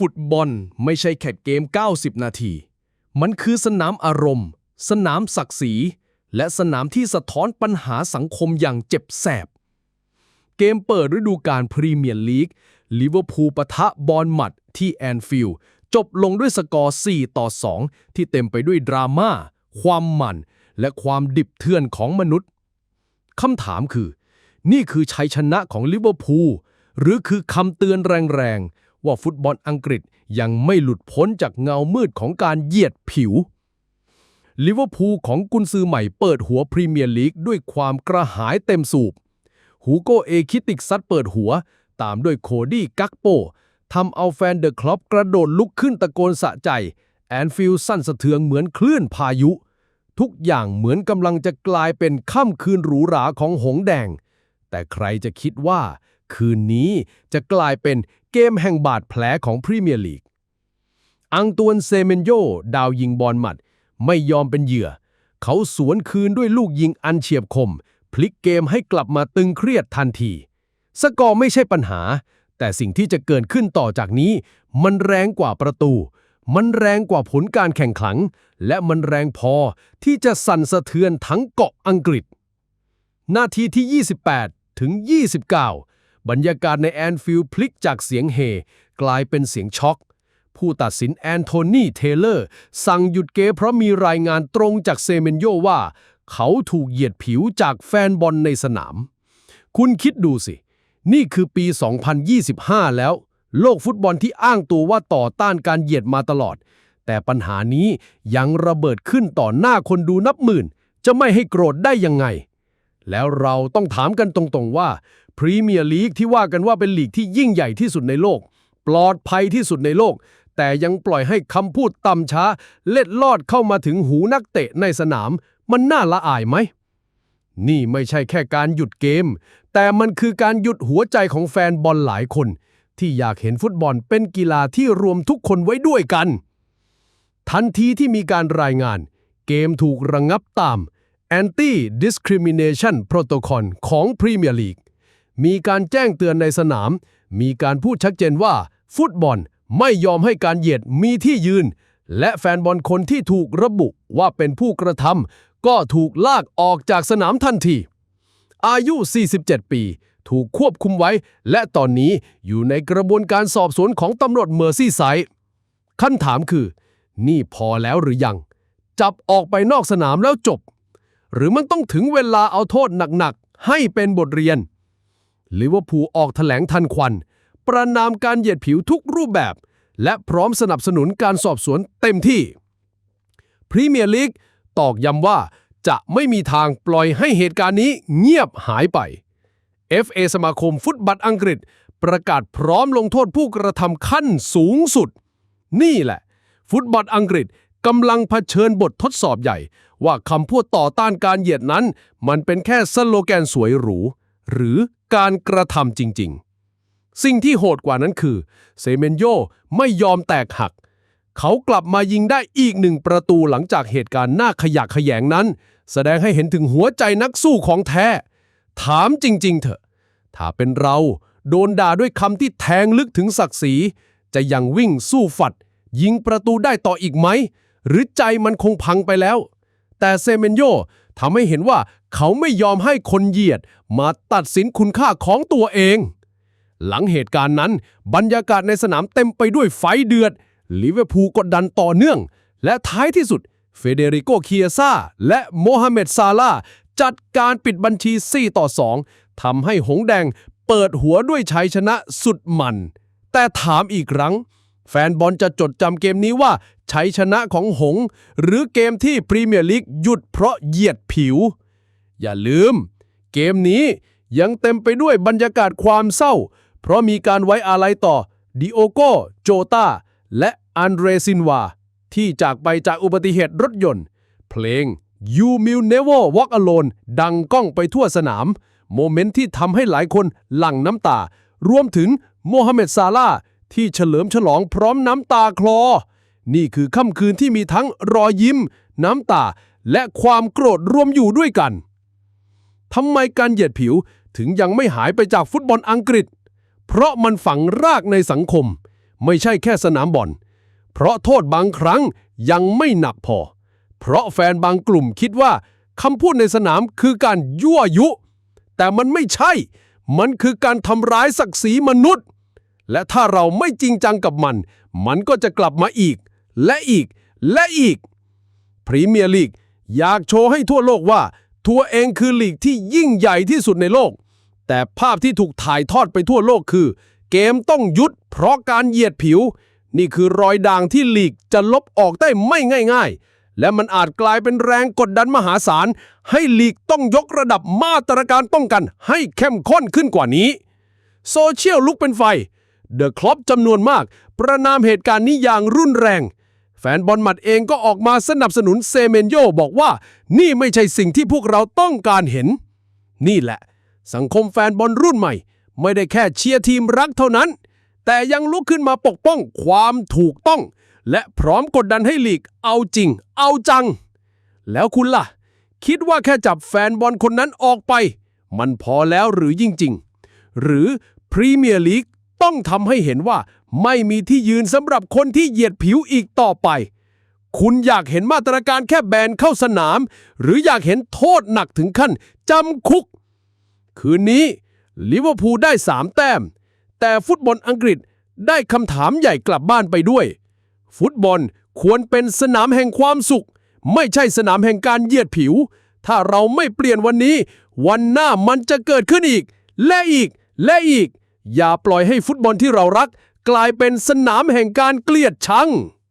ฟุตบอลไม่ใช่แค่เกม 90 นาที มันคือสนามอารมณ์ สนามศักดิ์ศรี และสนามที่สะท้อนปัญหาสังคมอย่างเจ็บแสบ เกมเปิดฤดูกาลพรีเมียร์ลีกลิเวอร์พูลปะทะบอลหมัดที่แอนฟิลด์จบลงด้วยสกอร์ 4 ต่อ 2 ที่เต็มไปด้วยดราม่า ความหมัน และความดิบเถื่อนของมนุษย์ คำถามคือ นี่คือชัยชนะของลิเวอร์พูลหรือคือคำเตือนแรงๆ ว่าฟุตบอลอังกฤษยังไม่หลุดพ้นจากเงามืดของการเหยียดผิวลิเวอร์พูลของกุนซือใหม่เปิดหัวพรีเมียร์ลีกด้วยความกระหายเต็มสูบฮูโกเอคิติกซัดเปิดหัว ตามด้วยโคดี้กักโปทำเอาแฟนเดอะคลอปกระโดดลุกขึ้นตะโกนสะใจ แอนฟิลสั่นสะเทือนเหมือนคลื่นพายุ ทุกอย่างเหมือนกำลังจะกลายเป็นค่ำคืนหรูหราของหงแดง แต่ใครจะคิดว่า คืนนี้จะกลายเป็นเกมแห่งบาดแผลของพรีเมียร์ลีก อังตวนเซเมนโยดาวยิงบอลหมัด ไม่ยอมเป็นเหยื่อ เขาสวนคืนด้วยลูกยิงอันเฉียบคม พลิกเกมให้กลับมาตึงเครียดทันที สกอร์ไม่ใช่ปัญหา แต่สิ่งที่จะเกิดขึ้นต่อจากนี้ มันแรงกว่าประตู มันแรงกว่าผลการแข่งขัน และมันแรงพอที่จะสั่นสะเทือนทั้งเกาะอังกฤษ นาทีที่ 28 ถึง 29 บรรยากาศในแอนฟิลด์พลิกจากเสียงเฮ กลายเป็นเสียงช็อก ผู้ตัดสินแอนโทนีเทเลอร์ สั่งหยุดเกมเพราะมีรายงานตรงจากเซเมนโยว่า เขาถูกเหยียดผิวจากแฟนบอลในสนาม คุณคิดดูสิ นี่คือปี 2025 แล้ว โลกฟุตบอลที่อ้างตัวว่าต่อต้านการเหยียดมาตลอด แต่ปัญหานี้ยังระเบิดขึ้นต่อหน้าคนดูนับหมื่น จะไม่ให้โกรธได้ยังไงแล้วเราต้องถามกันตรงๆว่า พรีเมียร์ลีกที่ว่ากันว่าเป็นลีกที่ยิ่งใหญ่ที่สุดในโลก ปลอดภัยที่สุดในโลก แต่ยังปล่อยให้คำพูดต่ำช้า เล็ดลอดเข้ามาถึงหูนักเตะในสนาม มันน่าละอายไหม นี่ไม่ใช่แค่การหยุดเกม แต่มันคือการหยุดหัวใจของแฟนบอลหลายคน ที่อยากเห็นฟุตบอลเป็นกีฬาที่รวมทุกคนไว้ด้วยกัน ทันทีที่มีการรายงาน เกมถูกระงงับตาม Anti Discrimination Protocol ของ Premier League มีก มีการแจ้งเตือนในสนาม มีการพูดชัดเจนว่า ฟุตบอลไม่ยอมให้การเหยียดมีที่ยืน และแฟนบอลคนที่ถูกระบุว่าเป็นผู้กระทำก็ถูกลากออกจากสนามทันที อายุ 47 ปี ถูกควบคุมไว้ และตอนนี้อยู่ในกระบวนการสอบสวนของตำรวจเมอร์ซี่ไซคำถามคือ นี่พอแล้วหรือยัง จับออกไปนอกสนามแล้วจบ หรือมันต้องถึงเวลาเอาโทษหนักๆให้เป็นบทเรียน ลิเวอร์พูลออกแถลงทันควัน ประนามการเหยียดผิวทุกรูปแบบ และพร้อมสนับสนุนการสอบสวนเต็มที่พรีเมียร์ลีกตอกย้ำว่าจะไม่มีทางปล่อยให้เหตุการณ์นี้เงียบหายไป FA สมาคมฟุตบอลอังกฤษ ประกาศพร้อมลงโทษผู้กระทำขั้นสูงสุด นี่แหละ ฟุตบอลอังกฤษกำลังเผชิญบททดสอบใหญ่ ว่าคำพูดต่อต้านการเหยียดนั้น มันเป็นแค่สโลแกนสวยหรู หรือการกระทำจริง ๆ สิ่งที่โหดกว่านั้นคือ เซเมนโยไม่ยอมแตกหัก เขากลับมายิงได้อีกหนึ่งประตูหลังจากเหตุการณ์น่าขยะแขยงนั้น แสดงให้เห็นถึงหัวใจนักสู้ของแท้ ถามจริง ๆ เถอะ ถ้าเป็นเราโดนด่าด้วยคำที่แทงลึกถึงศักดิ์ศรี จะยังวิ่งสู้ฝัด ยิงประตูได้ต่ออีกไหม หรือใจมันคงพังไปแล้ว แต่เซเมนโย ทำให้เห็นว่าเขาไม่ยอมให้คนเหยียดมาตัดสินคุณค่าของตัวเอง หลังเหตุการณ์นั้น บรรยากาศในสนามเต็มไปด้วยไฟเดือดลิเวอร์พูลกดดันต่อเนื่อง และท้ายที่สุด เฟเดริโกเคียซาและโมฮัมเหม็ดซาลาจัดการปิดบัญชี 4 ต่อ 2ทำให้หงแดงเปิดหัวด้วยชัยชนะสุดมัน แต่ถามอีกครั้ง แฟนบอลจะจดจำเกมนี้ว่าชัยชนะของหง หรือเกมที่พรีเมียร์ลีกหยุดเพราะเหยียดผิว อย่าลืม เกมนี้ยังเต็มไปด้วยบรรยากาศความเศร้า เพราะมีการไว้อาลัยต่อดิโอโกโจตาและอันเดรซินวา ที่จากไปจากอุบัติเหตุรถยนต์ เพลง You Will Never Walk Alone ดังก้องไปทั่วสนาม โมเมนต์ที่ทำให้หลายคนหลั่งน้ำตา รวมถึงโมฮัมเหม็ดซาลา ที่เฉลิมฉลองพร้อมน้ำตาคลอ นี่คือค่ำคืนที่มีทั้งรอยยิ้ม น้ำตา และความโกรธรวมอยู่ด้วยกันทำไมการเหยียดผิวถึงยังไม่หายไปจากฟุตบอลอังกฤษ เพราะมันฝังรากในสังคม ไม่ใช่แค่สนามบอล เพราะโทษบางครั้งยังไม่หนักพอ เพราะแฟนบางกลุ่มคิดว่าคำพูดในสนามคือการยั่วยุ แต่มันไม่ใช่ มันคือการทำร้ายศักดิ์ศรีมนุษย์ และถ้าเราไม่จริงจังกับมัน มันก็จะกลับมาอีก และอีกและอีกพรีเมียร์ลีกอยากโชว์ให้ทั่วโลกว่าตัวเองคือลีกที่ยิ่งใหญ่ที่สุดในโลก แต่ภาพที่ถูกถ่ายทอดไปทั่วโลกคือ เกมต้องหยุดเพราะการเหยียดผิว นี่คือรอยด่างที่ลีกจะลบออกได้ไม่ง่าย ๆ และมันอาจกลายเป็นแรงกดดันมหาศาล ให้ลีกต้องยกระดับมาตรการป้องกันให้เข้มข้นขึ้นกว่านี้ โซเชียลลุกเป็นไฟ เดอะคลอปจำนวนมาก ประนามเหตุการณ์นี้อย่างรุนแรง แฟนบอลหมัดเองก็ออกมาสนับสนุนเซเมนโยบอกว่า นี่ไม่ใช่สิ่งที่พวกเราต้องการเห็น นี่แหละ สังคมแฟนบอลรุ่นใหม่ ไม่ได้แค่เชียร์ทีมรักเท่านั้น แต่ยังลุกขึ้นมาปกป้องความถูกต้อง และพร้อมกดดันให้ลีกเอาจริง เอาจัง แล้วคุณล่ะ คิดว่าแค่จับแฟนบอลคนนั้นออกไป มันพอแล้วหรือจริงๆหรือพรีเมียร์ลีก ต้องทำให้เห็นว่าไม่มีที่ยืนสำหรับคนที่เหยียดผิวอีกต่อไป คุณอยากเห็นมาตรการแค่แบนเข้าสนาม หรืออยากเห็นโทษหนักถึงขั้นจำคุก คืนนี้ลิเวอร์พูลได้ 3 แต้ม แต่ฟุตบอลอังกฤษได้คำถามใหญ่กลับบ้านไปด้วย ฟุตบอลควรเป็นสนามแห่งความสุข ไม่ใช่สนามแห่งการเหยียดผิว ถ้าเราไม่เปลี่ยนวันนี้ วันหน้ามันจะเกิดขึ้นอีก และอีกและอีก อย่าปล่อยให้ฟุตบอลที่เรารัก กลายเป็นสนามแห่งการเกลียดชัง